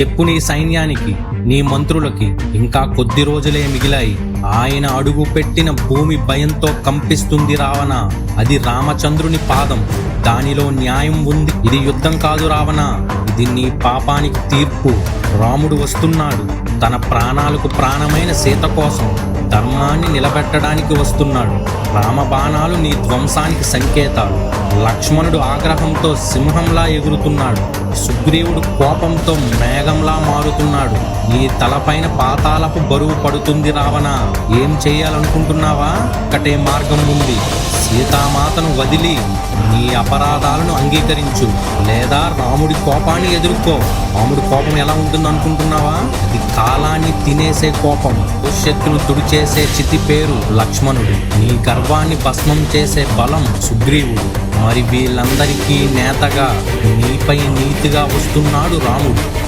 చెప్పు నీ సైన్యానికి నీ మంత్రులకి. ఇంకా కొద్ది రోజులే మిగిలాయి. ఆయన అడుగు పెట్టిన భూమి భయంతో కంపిస్తుంది రావణ. అది రామచంద్రుని పాదం. దానిలో న్యాయం ఉంది. ఇది యుద్ధం కాదు రావణ. ఇది నీ పాపానికి తీర్పు. రాముడు వస్తున్నాడు. తన ప్రాణాలకు ప్రాణమైన సీత కోసం ధర్మాన్ని నిలబెట్టడానికి వస్తున్నాడు. రామబాణాలు నీ ధ్వంసానికి సంకేతాలు. లక్ష్మణుడు ఆగ్రహంతో సింహంలా ఎగురుతున్నాడు. సుగ్రీవుడు కోపంతో మేఘంలా మారుతున్నాడు. నీ తలపైన పాతాలపు బరువు పడుతుంది రావణ. ఏం చేయాలనుకుంటున్నావా? ఒకటే మార్గం ఉంది సీతామాతను వదిలి నీ అపరాధాలను అంగీకరించు. లేదా రాముడి కోపాన్ని ఎదుర్కో. రాముడి కోపం ఎలా ఉంటుంది అనుకుంటున్నావా? అది కాలాన్ని తినేసే కోపం భవిష్యత్తును తుడిచేసే చితి పేరు లక్ష్మణుడు. నీ గర్వాన్ని భస్మం చేసే బలం సుగ్రీవుడు. మరి వీళ్ళందరికీ నేతగా నీపై నీతిగా వస్తున్నాడు రాముడు.